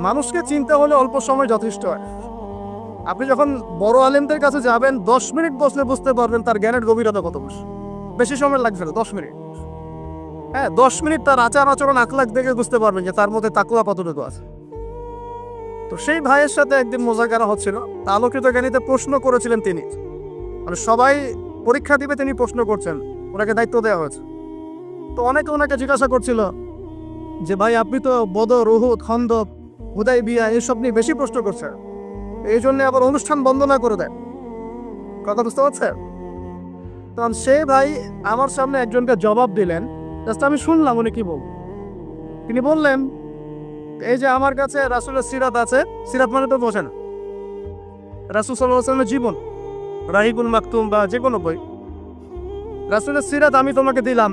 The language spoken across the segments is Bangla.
মানুষকে চিন্তা হলে অল্প সময় যথেষ্ট হয়। আপনি যখন বড় আলেমদের কাছে যাবেন, দশ মিনিট বসলে বুঝতে পারবেন তার জ্ঞানের গভীরতা কত বেশি। বেশি সময় লাগবে না, দশ মিনিট। হ্যাঁ দশ মিনিট তার আচার আচরণ, আখলাখ দেখে বুঝতে পারবেন যে তার মধ্যে তাকুয়া কতটুকু আছে। তো সেই ভাইয়ের সাথে একদিন মোজাকারা হচ্ছিল। তা আলোকিত জ্ঞানীতে প্রশ্ন করেছিলেন তিনি। মানে সবাই পরীক্ষা দিবে, তিনি প্রশ্ন করছেন। ওনাকে দায়িত্ব দেওয়া হয়েছে। তো অনেকে ওনাকে জিজ্ঞাসা করছিল যে, ভাই, আপনি তো বদর রুহুদ খন্দক হুদাই বিয়া এসব নিয়ে বেশি প্রশ্ন করছে। এই জন্য আবার অনুষ্ঠান বন্ধ না করে দেয়। কথা বুঝতে পারছেন? তখন সে ভাই আমার সামনে একজনকে জবাব দিলেন। জাস্ট আমি শুনলাম উনি কি বল তিনি বললেন, এই যে আমার কাছে রাসুলের সিরাত আছে, সিরাত মানে তো বোঝে না। রাসুল সাল্লাহ আসলামের জীবন রাহিকুল মাকতুম বা যে কোনো বই। রাসুলের সিরাত আমি তোমাকে দিলাম।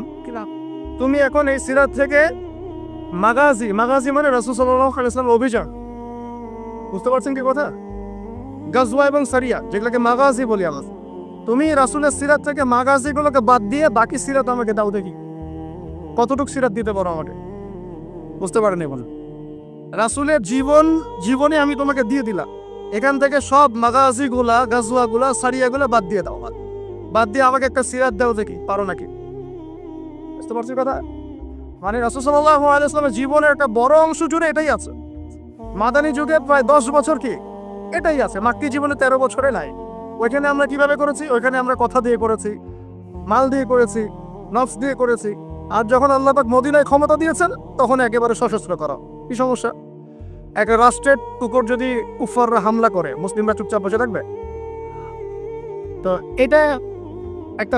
তুমি এখন এই সিরাত থেকে মাগাজি মাগাজি মানে রাসুল সাল্লাহ আলাইসলাম অভিযান। বুঝতে পারছেন কি কথা? গাজওয়া এবং সারিয়া, যেগুলোকে মাগাজি বলি আমরা। তুমি রাসুলের সিরাত থেকে মাগাজিগুলোকে বাদ দিয়ে বাকি সিরাত আমাকে দাও দেখি। কতটুকু সিরাত দিতে পারো আমাকে? বুঝতে পারেন এখন? রাসুলের জীবন, জীবনে আমি তোমাকে দিয়ে দিলাম। এখান থেকে সব মাগাজিগুলা, গাজওয়াগুলা, সারিয়াগুলা বাদ দিয়ে দাও বাদ দিয়ে আমাকে একটা সিরাত দাও দেখি, পারো নাকি? বুঝতে পারছি কথা? মানে রাসুল সাল্লাহ আলাইসলামের জীবনের একটা বড় অংশ জুড়ে এটাই আছে। মাদানী যুগে প্রায় দশ বছর কি? এটাই আছে। মাক্কি জীবনে তেরো বছরে নাই। ওইখানে আমরা কীভাবে করেছি? ওইখানে আমরা কথা দিয়ে করেছি, মাল দিয়ে করেছি, নফস দিয়ে করেছি। আর যখন আল্লাহবাক মদিনায় ক্ষমতা দিয়েছেন, তখন একেবারে সশস্ত্র করা। কি সমস্যা? এক রাষ্ট্রের টুকর যদি কুফাররা হামলা করে, মুসলিমরা চুপচাপ বসে থাকবে? তো এটা একটা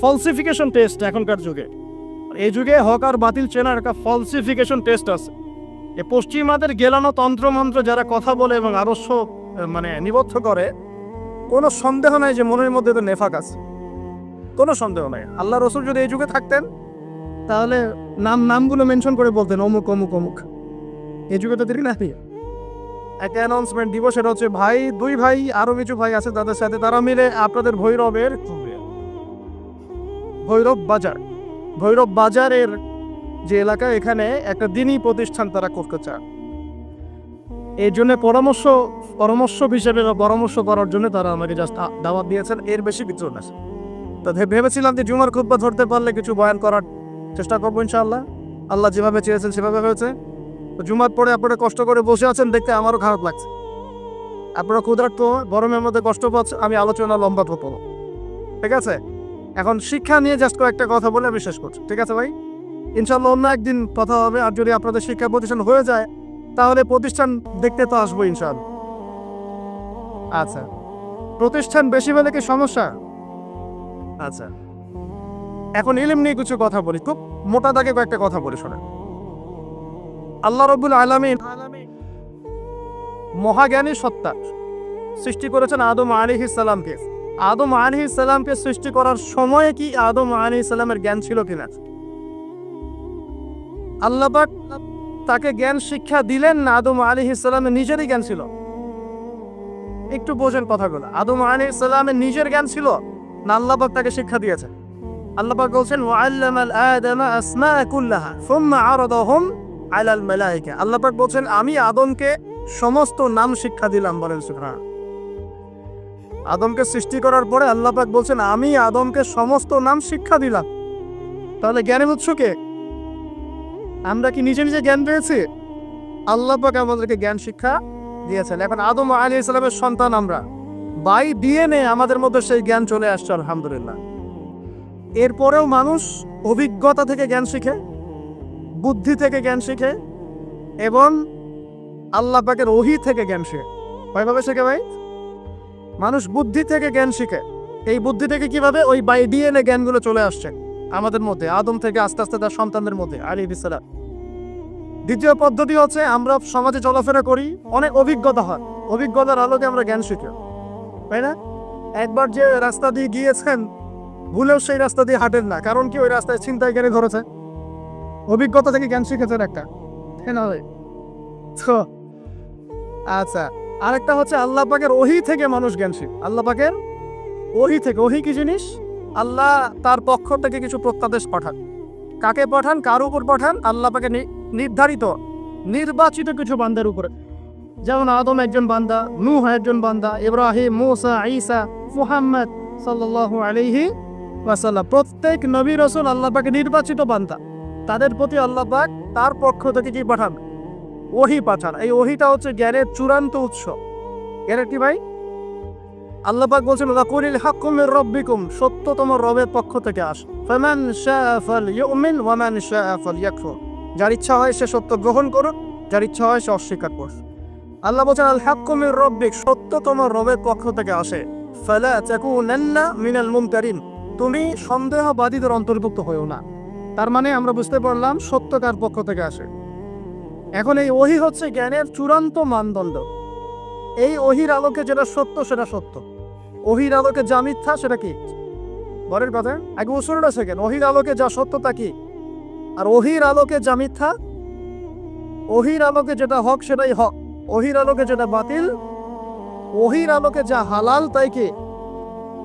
ফলসিফিকেশন টেস্ট এখনকার যুগে। এই যুগে হক আর বাতিল চেনার একটা ফলসিফিকেশন টেস্ট আছে। এ পশ্চিমাদের গেলানো তন্ত্রমন্ত্র যারা কথা বলে এবং আদর্শ মানে নিবদ্ধ করে, কোনো সন্দেহ নাই যে মনের মধ্যে তো নেফাক আছে। কোনো সন্দেহ নাই। আল্লাহ রসুল যদি এই যুগে থাকতেন, তাহলে নাম, নামগুলো মেনশন করে বলতেন, অমুক অমুক অমুক। এই যুগে তো দেখি না একটা অ্যানাউন্সমেন্ট দিব, সেটা হচ্ছে ভাই, দুই ভাই, আরও কিছু ভাই আছে, তাদের সাথে তারা মিলে আপনাদের ভৈরবের, ভৈরব বাজার। ভৈরব বাজারের যে এলাকা, এখানে একটা দিনই প্রতিষ্ঠান তারা করতে চায়। এর জন্য পরামর্শ পরামর্শ হিসেবে বা পরামর্শ করার জন্য তারা আমাকে জাস্ট দাওয়াত দিয়েছেন। এর বেশি কিছু না। তো ভেবেছিলাম যে জুমার খুব্বা ধরতে পারলে কিছু বয়ান করার চেষ্টা করব ইনশাআল্লাহ। আল্লাহ যেভাবে চেয়েছেন সেভাবে হয়েছে। তো জুমার পরে আপনারা কষ্ট করে বসে আছেন, দেখতে আমারও খারাপ লাগছে। আপনারা ক্ষুধার্ত গরমের মধ্যে কষ্ট পাচ্ছেন আমি আলোচনা লম্বা করব। ঠিক আছে? এখন শিক্ষা নিয়ে জাস্ট কয়েকটা কথা বলে আমি শেষ করছি। ঠিক আছে ভাই? ইনশাল্লাহ অন্য একদিন কথা হবে, আর যদি আপনাদের শিক্ষা প্রতিষ্ঠান হয়ে যায়, তাহলে প্রতিষ্ঠান দেখতে তো আসব ইনশাল্লাহ আচ্ছা। প্রতিষ্ঠান বেশি হলে কি সমস্যা? আচ্ছা। এখন ইলিম নিয়ে কিছু কথা বলি, খুব মোটা দাগে কয়েকটা কথা বলি, শোনেন। আল্লাহ রব্বুল আলমিন মহাজ্ঞানী সত্তা সৃষ্টি করেছেন আদম আলী ইসালামকে আদম আলী ইসালামকে সৃষ্টি করার সময়ে কি আদম আলী ইসালামের জ্ঞান ছিল কিনা? আল্লাপাক তাকে জ্ঞান শিক্ষা দিলেন না, আদম আলী ইসলামের নিজেরই জ্ঞান ছিল। একটু বোঝেন কথাগুলো। আদম আলী ইসলামের নিজের জ্ঞান ছিল না আল্লাপাক তাকে শিক্ষা দিয়েছে আল্লাপাক বলছেন আল্লাপাক বলছেন, আমি আদমকে সমস্ত নাম শিক্ষা দিলাম, বলেন সুবহান আদমকে সৃষ্টি করার পরে আল্লাপাক বলছেন, আমি আদমকে সমস্ত নাম শিক্ষা দিলাম। তাহলে জ্ঞানের উৎস কে? আমরা কি নিজে নিজে জ্ঞান পেয়েছি? আল্লাহ পাক আমাদেরকে জ্ঞান শিক্ষা দিয়েছেন। এখন আদম আলী ইসলামের সন্তান আমরা। বাই ডিএনএ আমাদের মধ্যে সেই জ্ঞান চলে আসছে, আলহামদুলিল্লাহ। এরপরেও মানুষ অভিজ্ঞতা থেকে জ্ঞান শিখে, বুদ্ধি থেকে জ্ঞান শিখে, এবং আল্লাহ পাকের ওহি থেকে জ্ঞান শিখে। কয়ভাবে শেখে ভাই? মানুষ বুদ্ধি থেকে জ্ঞান শিখে। এই বুদ্ধি থেকে কীভাবে? ওই বাই ডিএনএ জ্ঞানগুলো চলে আসছে। আমাদের মধ্যে, আদম থেকে আস্তে আস্তে তার সন্তানদের মধ্যে আলী ইসালাম দ্বিতীয় পদ্ধতি হচ্ছে আমরা সমাজে চলাফেরা করি, অনেক অভিজ্ঞতা হয়। অভিজ্ঞতার আলোকে আমরা জ্ঞান শিখি। তাই না? একবার যে রাস্তা দিয়ে গিয়েছেন, ভুলেও সেই রাস্তা দিয়ে হাঁটেন না। কারণ কি? ওই রাস্তায় চিন্তায় কেড়ে ধরেছে। অভিজ্ঞতা থেকে জ্ঞান শিখেছেন একটা। আচ্ছা। আরেকটা হচ্ছে আল্লাহ পাকের ওহি থেকে মানুষ জ্ঞান আল্লাহ পাকের ওহি থেকে, ওহি কি জিনিস? আল্লাহ তার পক্ষ থেকে কিছু প্রত্যাদেশ পাঠান। কাকে পাঠান? কার উপর পাঠান? আল্লাহ পাকে নির্ধারিত, নির্বাচিত কিছু বান্দার উপরে। যেমন আদম একজন বান্দা, নূহ একজন বান্দা, ইব্রাহিম, মুসা, ঈসা, মুহাম্মদ সাল্লাল্লাহু আলাইহি ওয়াসাল্লাম। প্রত্যেক নবী রসুল আল্লাহ পাকে নির্বাচিত বান্দা। তাদের প্রতি আল্লাহ পাক তার পক্ষ থেকে কি পাঠান? ওহি পাঠান এই ওহিটা হচ্ছে জ্ঞানের চূড়ান্ত উৎস। জ্ঞানের কি ভাই? আল্লাহ পাক বলছেন, লাকুলিল হাক্কু মির রাব্বিকুম সত্য তোমার রবের পক্ষ থেকে আস। ফামান শাআ ফালইউমিন ওয়া মান শাআ যার ইচ্ছা হয় সে সত্য গ্রহণ করুক, যার ইচ্ছা হয় সে অস্বীকার করুক। আল্লাহ বলছেন, আল হাক্কু মির রাব্বিক সত্য তোমার রবের পক্ষ থেকে আসে। ফালা তাকুনান্না মিনাল মুমতারিন তুমি সন্দেহবাদীদের অন্তর্ভুক্ত হয়েও না। তার মানে আমরা বুঝতে পারলাম, সত্য কার পক্ষ থেকে আসে। এখন এই ওহি হচ্ছে জ্ঞানের চূড়ান্ত মানদণ্ড। এই ওহির আলোকে যেটা সত্য, সেটা সত্য। ওহির আলোকে যা মিথ্যা, সেটা কি? বরের কথা? আগে উসুরটা সেকেন্ড ওহির আলোকে যা সত্য, তা কি? আর ওহির আলোকে যা মিথ্যা? ওহির আলোকে যেটা হক, সেটাই হক। ওহির আলোকে যেটা বাতিল? ওহির আলোকে যা হালাল, তাই কি?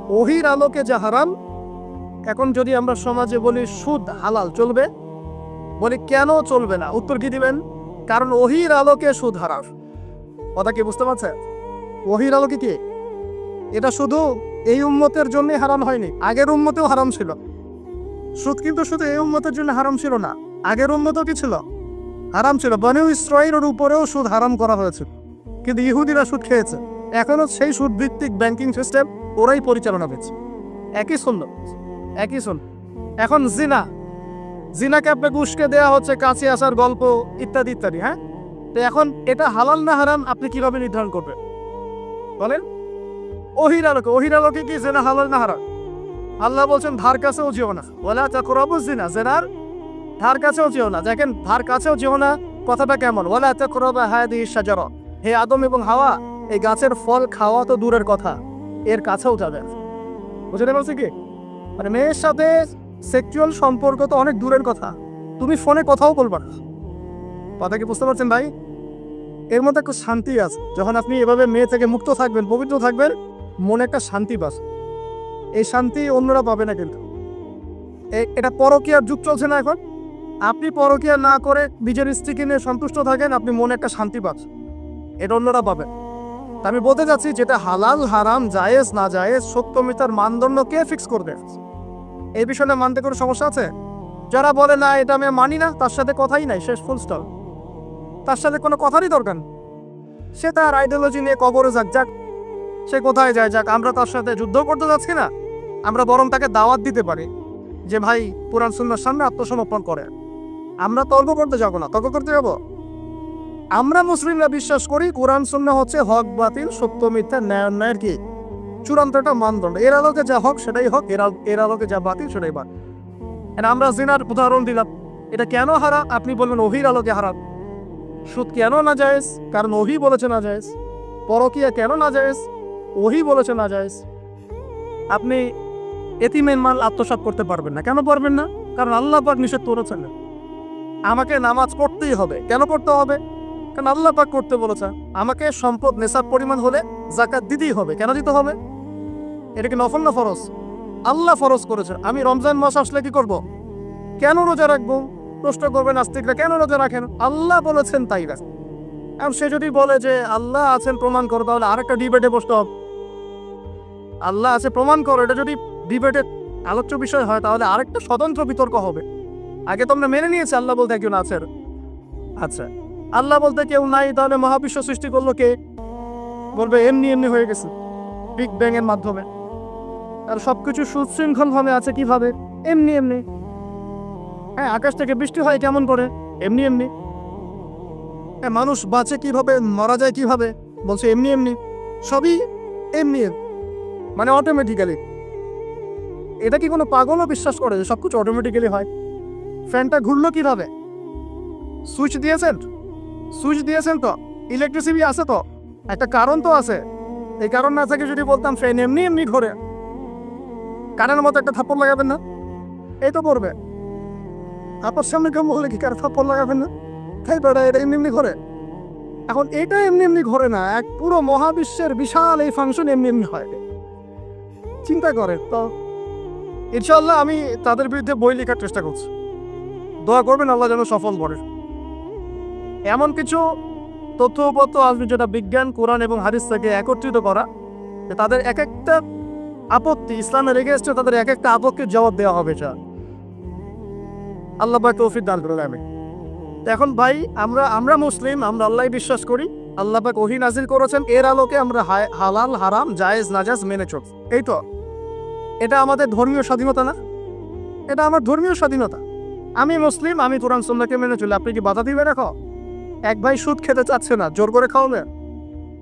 ওহির আলোকে যা হারাম? এখন যদি আমরা সমাজে বলি সুদ হালাল, চলবে? বলি কেন চলবে না? উত্তর কি দিবেন? কারণ ওহির আলোকে সুদ হারাম কথা কি বুঝতে পারছেন? ওহির আলোকে কি? এটা শুধু এই উম্মতের জন্যই হারাম হয়নি, আগের উম্মতেও হারাম ছিল। সুদ কিন্তু শুধু এই উম্মতের জন্য হারাম ছিল না, আগের উম্মতও কি ছিল? হারাম ছিল। বনেও ইসরায়েলের উপরেও সুদ হারাম করা হয়েছে। কিন্তু ইহুদিরা সুদ খেয়েছে। এখনও সেই সুদ ভিত্তিক ব্যাংকিং সিস্টেম ওরাই পরিচালনা করছে। একই শুনল একই শুন এখন জিনা জিনাকে আপনাকে উস্কে দেওয়া হচ্ছে কাছে আসার গল্প, ইত্যাদি ইত্যাদি হ্যাঁ? তো এখন এটা হালাল না হারাম আপনি কীভাবে নির্ধারণ করবেন? বলেন। ওহির আলোকে ওহির আলোকে কি জেনা হালাল না হারাম? আল্লাহ বলছেন, ধার কাছেও যেও না। বলে আচ্ছা করব জিনা জেনার ধার কাছেও যেও না। দেখেন, ধার কাছেও যেও না, কথাটা কেমন? বলে আচ্ছা করবা হায়াদি সাজার হে আদম এবং হাওয়া, এই গাছের ফল খাওয়া তো দূরের কথা, এর কাছেও যাবে না। বুঝতে পারছি কি? মানে মেয়ের সাথে সেক্সুয়াল সম্পর্ক তো অনেক দূরের কথা। তুমি ফোনে কথাও বলবা না। কথা কি বুঝতে পারছেন ভাই? এর মধ্যে একটা শান্তি আছে। যখন আপনি এভাবে মেয়ে থেকে মুক্ত থাকবেন, পবিত্র থাকবেন, মনে একটা শান্তি বাস। এই শান্তি অন্যরা পাবে না কিন্তু। এটা পরকীয়ার যুগ চলছে না এখন। আপনি পরকীয়া না করে নিজের স্ত্রীকে নিয়ে সন্তুষ্ট থাকেন, আপনি মনে একটা শান্তি পাচ্ছেন। এটা অন্যরা পাবেন তা আমি বলতে যাচ্ছি যেটা হালাল, হারাম, জায়েজ, না জায়েজ, সত্য, মিথ্যার মানদণ্ড কে ফিক্স করবে এই বিষয়ে মানতে কোনো সমস্যা আছে? যারা বলে, না, এটা আমি মানি না, তার সাথে কথাই নাই, শেষ ফুল স্টপ তার সাথে কোনো কথারই দরকার সে তার আইডিওলজি নিয়ে কবরে যাক যাক, সে কোথায় যায়, যাক, আমরা তার সাথে যুদ্ধ করতে যাচ্ছি না। আমরা বরং তাকে দাওয়াত দিতে পারি যে, ভাই পুরাণ সুন্নার সামনে আত্মসমর্পণ করে। আমরা তর্ক করতে যাব না, তর্ক করতে যাব। আমরা মুসলিমরা বিশ্বাস করি, কোরআন, সুন্না হচ্ছে হক, বাতিল, সত্য, মিথ্যা, ন্যায়, অন্যায়ের কি? চূড়ান্ত একটা মানদণ্ড। এর আলোকে যা হোক সেটাই হোক, এর এর আলোকে যা বাতিল সেটাই And আমরা জিনার উদাহরণ দিলাম। এটা কেন হারা আপনি বলবেন ওহির আলোকে হারাম। সুদ কেন না জায়েজ কারণ ওহি বলেছে না জায়েজ পরকিয়া কেন না জায়েজ ওহি বলেছে না জায়েজ আপনি এতিমের মাল আত্মসাৎ করতে পারবেন না। কেন পারবেন না? কারণ আল্লাহ পাক নিষেধ করেছেন। আমাকে নামাজ পড়তেই হবে। কেন পড়তে হবে? কারণ আল্লাহ পাক করতে বলেছে, আমাকে সম্পদ, নেশার পরিমাণ হলে জাকাত দিতেই হবে। কেন দিতে হবে? এটা কি নফল না ফরজ? আল্লাহ ফরজ করেছে। আমি রমজান মাস আসলে কি করব? কেন রোজা রাখব? প্রশ্ন করবেন নাস্তিকরা, কেন রোজা রাখেন? আল্লাহ বলেছেন তাই রাখ এখন সে যদি বলে যে আল্লাহ আছেন, প্রমাণ করো, তাহলে আরেকটা ডিবেটে বসতে হবে। আল্লাহ আছে, প্রমাণ করো। এটা যদি ডিবেটে আলোচ্য বিষয় হয়, তাহলে আরেকটা স্বতন্ত্র বিতর্ক হবে। আগে তোমরা মেনে নিয়েছে, আল্লাহ বলতে একজন আছেন। আচ্ছা। আল্লাহ বলতে কেউ নাই, তাহলে মহাবিশ্ব সৃষ্টি করল কে? বলবে, এমনি এমনি হয়ে গেছে বিগ ব্যাং এর মাধ্যমে। আর সবকিছু সুশৃঙ্খল ভাবে আছে কীভাবে? এমনি এমনি। হ্যাঁ আকাশ থেকে বৃষ্টি হয় কেমন করে? এমনি এমনি। হ্যাঁ মানুষ বাঁচে কীভাবে, মারা যায় কীভাবে? বলছে, এমনি এমনি। সবই এমনি মানে অটোমেটিক্যালি এটা কি কোনো পাগলও বিশ্বাস করে যে সব কিছু অটোমেটিক্যালি হয়? ফ্যানটা ঘুরলো কীভাবে? সুইচ দিয়েছেন? সুইচ দিয়েছেন তো ইলেকট্রিসিটি আছে তো। একটা কারণ তো আছে। এই কারণ না থাকে যদি বলতাম ফ্যান এমনি এমনি ঘোরে। কারেন্টের মতো একটা থাপ্পড় লাগাবেন না। এই তো করবে আপনার সামনে কেউ বললে কি কার থাপ্পড় লাগাবেন না? তাই বেড়া এটা এমনি এমনি ঘরে। এখন এটা এমনি এমনি ঘরে না, এক পুরো মহাবিশ্বের বিশাল এই ফাংশন এমনি এমনি হয়। চিন্তা করে তো। ইনশাল্লাহ আমি তাদের বিরুদ্ধে বই লেখার চেষ্টা করছি। দোয়া করবেন আল্লাহ যেন সফল করে এমন কিছু তথ্যপত্র আসবে যেটা বিজ্ঞান, কোরআন এবং হাদিস থেকে একত্রিত করা তাদের এক একটা আপত্তি ইসলামের এগেস্টে তাদের এক একটা আপত্তির জবাব দেওয়া হবে যা আল্লাহ তৌফিক দান করে আমি এখন ভাই, আমরা আমরা মুসলিম, আমরা আল্লাহ বিশ্বাস করি, আল্লাহ পাক ওহি নাজিল করেছেন, এর আলোকে আমরা হালাল, হারাম, জায়েজ, নাজাজ মেনে চল এই তো, এটা আমাদের ধর্মীয় স্বাধীনতা না? এটা আমার ধর্মীয় স্বাধীনতা। আমি মুসলিম, আমি কোরআন সন্ন্যাকে মেনে চলি, আপনি কি বাধা দিবে রাখো এক ভাই সুদ খেতে চাচ্ছে না, জোর করে খাওয়াবে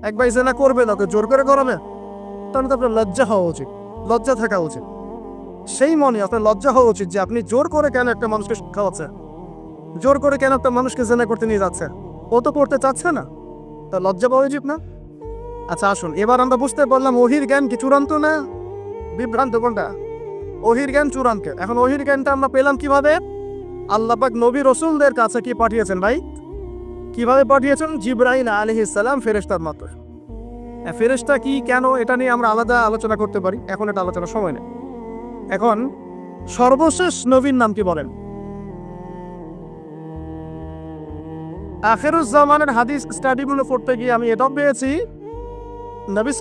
এক ভাই জেনা করবে না তো জোর করে করাবে তাহলে তো আপনার লজ্জা হওয়া উচিত, লজ্জা থাকা উচিত। সেই মনে আপনার লজ্জা হওয়া উচিত যে আপনি জোর করে কেন একটা মানুষকে খাওয়াচ্ছেন? জোর করে কেন একটা মানুষকে জেনা করতে নিয়ে যাচ্ছে ও তো করতে চাচ্ছে না। তা লজ্জা পাওয়া উচিত না? আচ্ছা আসুন, এবার আমরা বুঝতে পারলাম ওহির জ্ঞান কি চূড়ান্ত না বিভ্রান্ত কোনটা? ওহির জ্ঞান চূড়ান্ত। এখন ওহির জ্ঞানটা আমরা পেলাম কীভাবে? আল্লাহ পাক নবী রসুলদের কাছে কি পাঠিয়েছেন ভাই? কীভাবে পাঠিয়েছেন? জিব্রাহিম আলহিস সালাম ফেরেশতার মতো। হ্যাঁ, ফেরেশতা কি কেন এটা নিয়ে আমরা আলাদা আলোচনা করতে পারি? এখন এটা আলোচনার সময় নেই। এখন সর্বশেষ নবীর নাম কি বলেন? আখেরুজ্জামানের হাদিস স্টাডিগুলো পড়তে গিয়ে আমি এটাও পেয়েছি নবী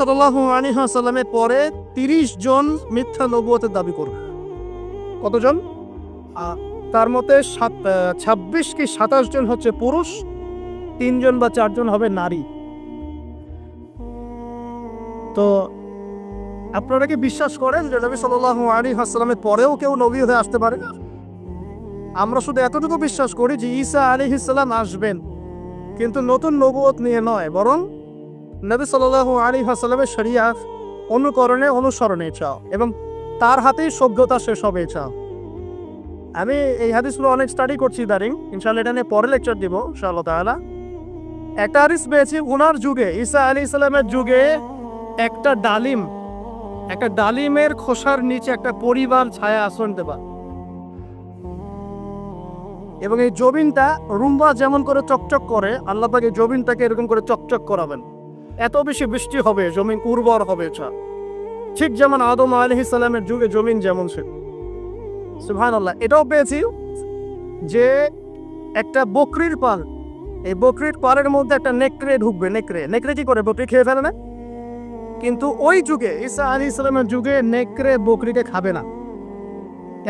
আলাইহি পরে তিরিশ জন মিথ্যা নবুয়তের দাবি করবে। কতজন? তার মধ্যে সাত ছাব্বিশ কি সাতাশ জন হচ্ছে পুরুষ তিনজন বা চারজন হবে নারী। তো আপনারা কি বিশ্বাস করেন যে নবী সাল্লাল্লাহু আলাইহি ওয়াসাল্লামের পরেও কেউ নবী হয়ে আসতে পারে? আমরা শুধু এতটুকু বিশ্বাস করি যে ঈসা আলাইহিস সালাম আসবেন। কিন্তু নতুন নবুয়ত নিয়ে নয়, বরং নবী সাল্লাল্লাহু আলাইহি ওয়াসাল্লামের শরিয়াত অনুকরণে অনুসরণে চাও এবং তার হাতেই সভ্যতা শেষ হবে চাও। আমি এই হাদিসগুলো অনেক স্টাডি করছি দারিং। ইনশাল্লাহ এটা নিয়ে পরে লেকচার দিব, ইনশাআল্লাহ তাআলা। একটা হাদিস পেয়েছি, উনার যুগে, ঈসা আলী ইসলামের যুগে একটা ডালিম, একটা ডালিমের খোসার নিচে একটা পরিবার ছায়া আসন দেবা এবং এই জমিনটা রুম্বা যেমন করে চকচক করে, আল্লাহ পাক এই জমিনটাকে এরকম করে চকচক করাবেন। এত বেশি বৃষ্টি হবে, জমিন উর্বর হবে, ছা। ঠিক যেমন আদম আলহ ইসলামের যুগে জমিন যেমন ছিল। সুহান আল্লাহ এটাও পেয়েছি যে একটা বকরির পাল এই বকরির পালের মধ্যে একটা নেকড়ে ঢুকবে, নেকড়ে। নেকড়ে কি করে? বকরি খেয়ে ফেলে না? কিন্তু ওই যুগে, ঈসা আলী ইসলামের যুগে নেকড়ে বকরিকে খাবে না।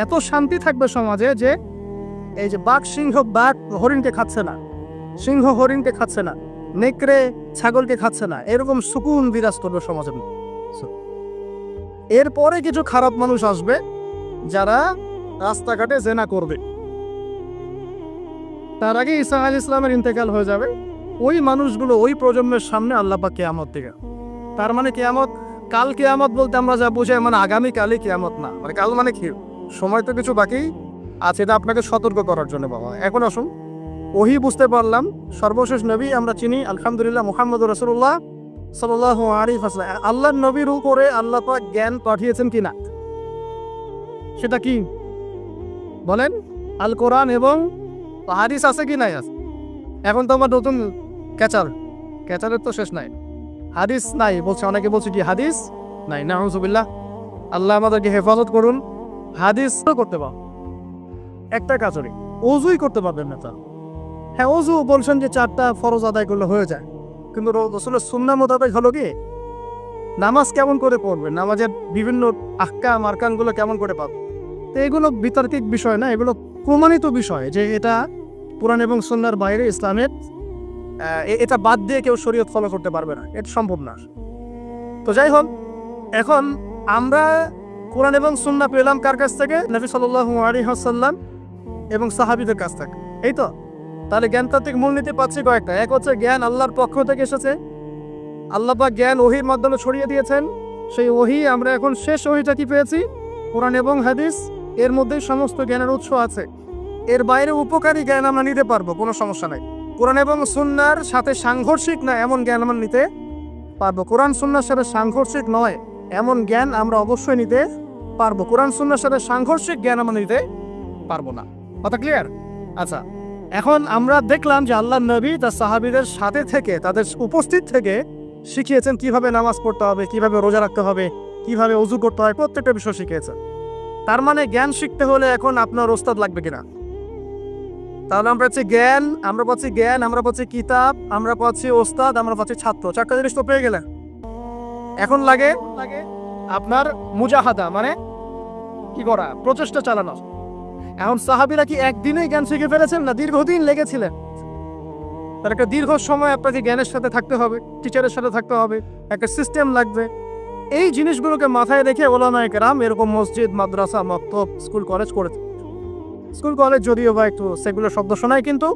এত শান্তি থাকবে সমাজে যে এই যে বাঘ সিংহ, বাঘ হরিণকে খাচ্ছে না, সিংহ হরিণকে খাচ্ছে না, নেকড়ে ছাগলকে খাচ্ছে না, এরকম সুকুন বিরাজ করবে সমাজে। এরপরে কিছু খারাপ মানুষ আসবে যারা রাস্তাঘাটে জেনা করবে। তার আগে ইসা আল ইসলামের ইন্তেকাল হয়ে যাবে। ওই মানুষগুলো ওই প্রজন্মের সামনে আল্লাহ পাক কেয়ামত দিকে তার মানে কেয়ামত, কাল কেয়ামত বলতে আমরা যা বুঝাই মানে আগামীকালই কেয়ামত না। মানে কাল মানে কি? সময় তো কিছু বাকি আছে, এটা আপনাকে সতর্ক করার জন্য বাবা এখন আসুন, ওহি বুঝতে পারলাম, সর্বশেষ নবী আমরা চিনি, আলহামদুলিল্লাহ মুহাম্মদ রসুল্লাহ সাল্লাহ আরিফ আসলাম আল্লাহ নবীর উপরে আল্লাহ পাক জ্ঞান পাঠিয়েছেন কিনা? সেটা কি? বলেন, আল কোরআন এবং হাদিস আছে কি নাই আছে? এখন তো আমার নতুন ক্যাচার ক্যাচারের তো শেষ নাই। হাদিস নাই, বলছে, অনেকে বলছে কি হাদিস নাই। না হুজুবিল্লাহ আল্লাহ আমাদেরকে হেফাজত করুন। হাদিস তো করতে পার। একটা কাজরই অজুই করতে পারবেন না তা হ্যাঁ অজু বলছেন যে চারটা ফরজ আদায় করলে হয়ে যায়। কিন্তু রসুলের সুন্না মোতাবেক হলো কি? নামাজ কেমন করে পড়বে নামাজের বিভিন্ন আক্কা মার্কানগুলো কেমন করে পাবে তো এগুলো বিতার্কিক বিষয় না, এগুলো প্রমাণিত বিষয় যে এটা পুরাণ এবং সন্ন্যার বাইরে ইসলামের এটা বাদ দিয়ে কেউ শরীয়ত ফলো করতে পারবে না। এটা সম্ভব না। তো যাই হোক, এখন আমরা কোরআন এবং সুন্না পেলাম কার কাছ থেকে? নবী সাল্লাল্লাহু আলাইহি এবং সাহাবিদের কাছ থেকে। এই তো? তাহলে জ্ঞানতাত্ত্বিক মূলনীতি পাচ্ছি কয়েকটা। এক হচ্ছে জ্ঞান আল্লাহর পক্ষ থেকে এসেছে। আল্লাহ বা জ্ঞান ওহির মাধ্যমে ছড়িয়ে দিয়েছেন। সেই ওহি আমরা এখন শেষ ওহিটা কি পেয়েছি? কোরআন এবং হাদিস, এর মধ্যেই সমস্ত জ্ঞানের উৎস আছে। এর বাইরে উপকারী জ্ঞান আমরা নিতে পারব, কোনো সমস্যা নাই। কোরআন এবং সুন্নার সাথে সাংঘর্ষিক না এমন জ্ঞান আমরা নিতে পারব। কোরআন সুন্নার সাথে সাংঘর্ষিক নয়, এমন জ্ঞান আমরা অবশ্যই নিতে পারব। কোরআন সুন্নার সাথে সাংঘর্ষিক জ্ঞান আমরা নিতে পারব না। কথা ক্লিয়ার আচ্ছা এখন আমরা দেখলাম যে আল্লাহ নবী তার সাহাবিদের সাথে থেকে, তাদের উপস্থিত থেকে শিখিয়েছেন কীভাবে নামাজ পড়তে হবে, কীভাবে রোজা রাখতে হবে, কীভাবে অজু করতে হয়, প্রত্যেকটা বিষয় শিখিয়েছেন। তার মানে জ্ঞান শিখতে হলে এখন আপনার ওস্তাদ লাগবে কিনা? তাহলে আমরা পাচ্ছি জ্ঞান, আমরা পাচ্ছি জ্ঞান, আমরা পাচ্ছি কিতাব, আমরা পাচ্ছি ওস্তাদ, আমরা পাচ্ছি ছাত্র। চারটা জিনিস তো পেয়ে গেলেন এখন লাগে লাগে আপনার মুজাহাদা মানে কি করা? প্রচেষ্টা চালানো। এখন সাহাবিরা কি একদিনেই জ্ঞান শিখে ফেলেছেন না দীর্ঘদিন লেগেছিলেন? তার একটা দীর্ঘ সময় আপনাকে জ্ঞানের সাথে থাকতে হবে টিচারের সাথে থাকতে হবে, একটা সিস্টেম লাগবে। এই জিনিসগুলোকে মাথায় রেখে ওলামায় কেরাম এরকম মসজিদ, মাদ্রাসা, মক্তব স্কুল কলেজ করে থাকে। স্কুল, কলেজ যদিও বা একটু সেগুলো শব্দ শোনায়, কিন্তু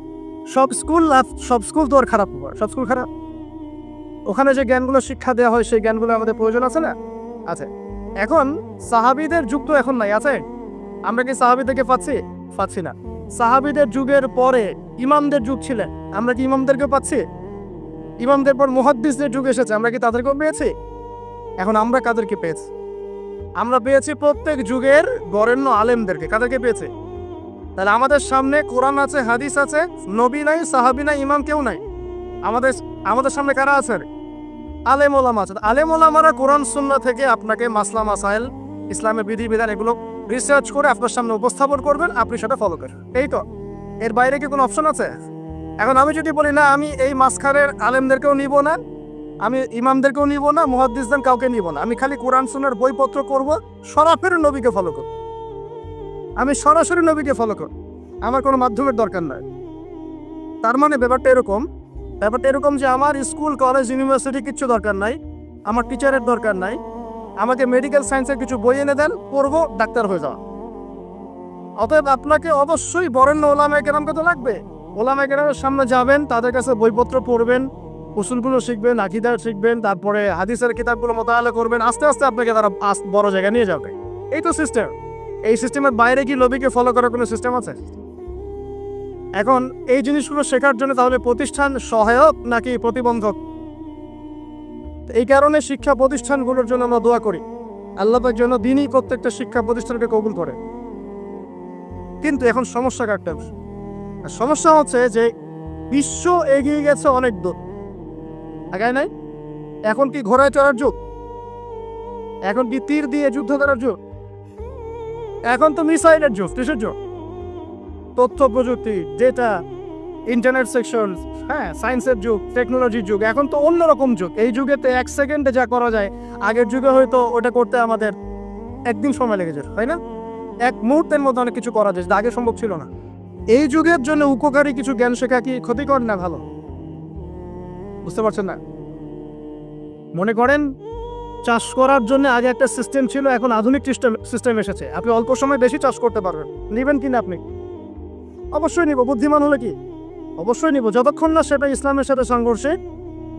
সব স্কুল সব স্কুল তো আর খারাপ সব স্কুল খারাপ। ওখানে যে জ্ঞানগুলো শিক্ষা দেওয়া হয়, সেই জ্ঞানগুলো আমাদের প্রয়োজন আছে না? আছে। এখন সাহাবিদের যুগ তো এখন নাই, আছে? আমরা কি সাহাবি থেকে পাচ্ছি? পাচ্ছি না। সাহাবিদের যুগের পরে ইমামদের যুগ ছিলেন। আমরা কি ইমামদেরকে পাচ্ছি? ইমামদের পর মুহাদ্দিসদের যুগ এসেছে, আমরা কি তাদেরকেও পেয়েছি? এখন আমরা কাদেরকে পেয়েছি? আমরা পেয়েছি প্রত্যেক যুগের বরেণ্য আলেমদেরকে। কাদেরকে পেয়েছে? তাহলে আমাদের সামনে কোরআন আছে, হাদিস আছে, নবী নাই, সাহাবি নাই, ইমাম কেউ নাই। আমাদের আমাদের সামনে কারা আছে? আলেম ওলামা আছে। আলেম ওলামারা কোরআন সুন্না থেকে আপনাকে মাসলা, মাসাইল, ইসলামের বিধিবিধান এগুলো রিসার্চ করে আপনার সামনে উপস্থাপন করবেন, আপনি সেটা ফলো করেন এই তো। এর বাইরে কি কোনো অপশন আছে? এখন আমি যদি বলি, না, আমি এই মাসখারের আলেমদেরকেও নিব না, আমি ইমামদেরকেও নিব না, মুহাদ্দিসদের কাউকে নিব না, আমি খালি কোরআন সুন্নার বইপত্র করব সরাসরি নবীকে ফলো করব। আমি সরাসরি নবীকে ফলো করি। আমার কোনো মাধ্যমের দরকার নাই। তার মানে ব্যাপারটা এরকম ব্যাপারটা এরকম যে আমার স্কুল কলেজ ইউনিভার্সিটি কিচ্ছু দরকার নাই, আমার টিচারের দরকার নাই, আমাকে মেডিকেল সায়েন্সের কিছু বই এনে দেন, পড়ব, ডাক্তার হয়ে যাওয়া। অতএব আপনাকে অবশ্যই বরেণ্য ওলামায় কেরামকে তো লাগবে। ওলামায় কেরামের সামনে যাবেন, তাদের কাছে বইপত্র পড়বেন, উসুলগুলো শিখবেন, আকিদার শিখবেন, তারপরে হাদিসের কিতাবগুলো মোতাবেলা করবেন, আস্তে আস্তে আপনাকে তারা বড় জায়গায় নিয়ে যাবে। এই তো সিস্টেম এই সিস্টেমের বাইরে কি লবিকে ফলো করার কোনো সিস্টেম আছে? এখন এই জিনিসগুলো শেখার জন্য তাহলে প্রতিষ্ঠান সহায়ক নাকি প্রতিবন্ধক? এই কারণে শিক্ষা প্রতিষ্ঠানগুলোর জন্য আমরা দোয়া করি। আল্লাহের জন্য দিনই প্রত্যেকটা শিক্ষা প্রতিষ্ঠানকে কবুল করে। কিন্তু এখন সমস্যা কাটতে সমস্যা হচ্ছে যে বিশ্ব এগিয়ে গেছে অনেক দূর। আগায় নাই? এখন কি ঘোড়ায় চড়ার যুগ? এখন কি তীর দিয়ে যুদ্ধ করার যুগ? এখন তো মিসাইলের যুগ, কিসের যুগ? তথ্য প্রযুক্তি ডেটা ইন্টারনেট সেকশন হ্যাঁ সায়েন্সের যুগ টেকনোলজির যুগ, এখন তো অন্যরকম যুগ। এই যুগেতে এক সেকেন্ডে যা করা যায়, আগের যুগে হয়তো ওটা করতে আমাদের একদিন সময় লেগে যেত, তাই না? এক মুহূর্তের মধ্যে অনেক কিছু করা যায় আগে সম্ভব ছিল না। এই যুগের জন্য উপকারী কিছু জ্ঞান শেখা কি ক্ষতিকর না ভালো? বুঝতে পারছেন না? মনে করেন চাষ করার জন্য আগে একটা সিস্টেম ছিল, এখন আধুনিক সিস্টেম সিস্টেম এসেছে। আপনি অল্প সময় বেশি চাষ করতে পারবেন। নেবেন কিনা আপনি? অবশ্যই নিব। বুদ্ধিমান হলে কি? অবশ্যই নিব। যতক্ষণ না সেটা ইসলামের সাথে সংঘর্ষে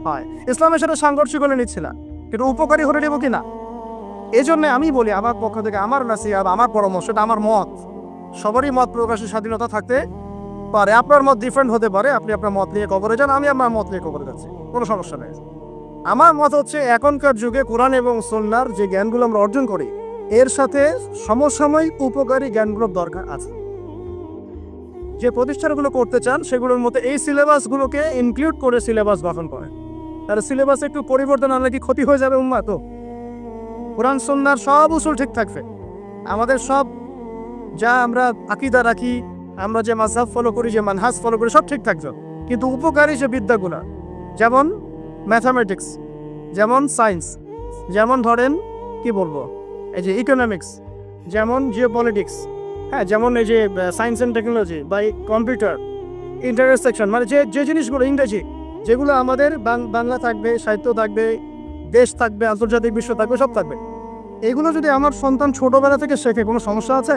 হয়। ইসলামের সাথে সংঘর্ষ করে নিচ্ছে না। কিন্তু উপকারী হলে নেব কিনা? এই জন্য আমি বলি, আমার পক্ষ থেকে আমার নাসিহাত, আমার পরামর্শ, এটা আমার মত। সবারই মত প্রকাশের স্বাধীনতা থাকতে পারে। আপনার মত ডিফারেন্ট হতে পারে। আপনি আপনার মত নিয়ে কবরে যান, আমি আমার মত নিয়ে কবরে যাচ্ছি। কোনো সমস্যা নেই। আমার মত হচ্ছে এখনকার যুগে কোরআন এবং সন্ন্যার যে জ্ঞানগুলো আমরা অর্জন করি, এর সাথে সমসাময়িক উপকারী জ্ঞানগুলোর দরকার আছে। যে প্রতিষ্ঠানগুলো করতে চান, সেগুলোর মধ্যে এই সিলেবাসগুলোকে ইনক্লুড করে সিলেবাস গঠন করে তাহলে সিলেবাসে একটু পরিবর্তন আনলে কি ক্ষতি হয়ে যাবে উম্মা তো? কোরআন সন্ন্যার সব উসুল ঠিক থাকবে। আমাদের সব যা আমরা আকিদা রাখি, আমরা যে মাঝহাব ফলো করি, যে মানহাজ ফলো করি, সব ঠিক থাকবে। কিন্তু উপকারী যে বিদ্যাগুলো, যেমন ম্যাথামেটিক্স যেমন সায়েন্স যেমন ধরেন কি বলব? এই যে ইকোনমিক্স যেমন জিওপলিটিক্স হ্যাঁ যেমন এই যে সায়েন্স অ্যান্ড টেকনোলজি বা কম্পিউটার ইন্টারনেট সেকশন মানে যে যে জিনিসগুলো ইংরেজি যেগুলো আমাদের বাংলা থাকবে সাহিত্য থাকবে দেশ থাকবে আন্তর্জাতিক বিশ্ব থাকবে সব থাকবে। এগুলো যদি আমার সন্তান ছোটবেলা থেকে শেখে কোনো সমস্যা আছে?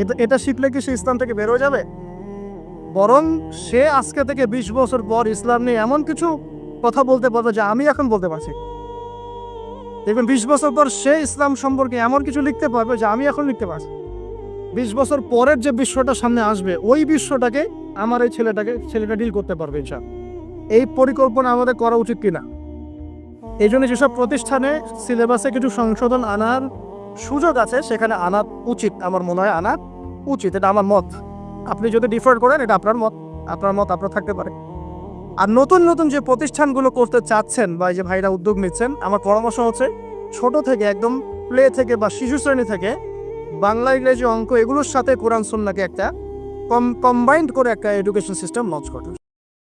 এটা এটা শিখলে কি সে ইসলাম থেকে বেরোয় যাবে? বরং সে আজকে থেকে বিশ বছর পর ইসলাম নিয়ে এমন কিছু কথা বলতে পারবে যা আমি এখন বলতে পারছি। দেখবেন বিশ বছর পর সে ইসলাম সম্পর্কে এমন কিছু লিখতে পারবে যা আমি এখন লিখতে পারছি। বিশ বছর পরের যে বিশ্বটা সামনে আসবে, ওই বিশ্বটাকে আমার এই ছেলেটাকে, ছেলেটা ডিল করতে পারবে ইনশাল এই পরিকল্পনা আমাদের করা উচিত কিনা? এই জন্য যেসব প্রতিষ্ঠানে সিলেবাসে কিছু সংশোধন আনার সুযোগ আছে, সেখানে আনা উচিত। আমার মনে হয় আনা উচিত। এটা আমার মত। আপনি যদি ডিফার করেন, এটা আপনার মত আপনার মত আপনার থাকতে পারে। আর নতুন নতুন যে প্রতিষ্ঠানগুলো করতে চাচ্ছেন বা যে ভাইরা উদ্যোগ নিচ্ছেন, আমার পরামর্শ হচ্ছে ছোট থেকে একদম প্লে থেকে বা শিশু শ্রেণি থেকে বাংলা ইংরেজি অঙ্ক এগুলোর সাথে কোরআন, সন্নাকে একটা কম কম্বাইন্ড করে একটা এডুকেশন সিস্টেম লঞ্চ করার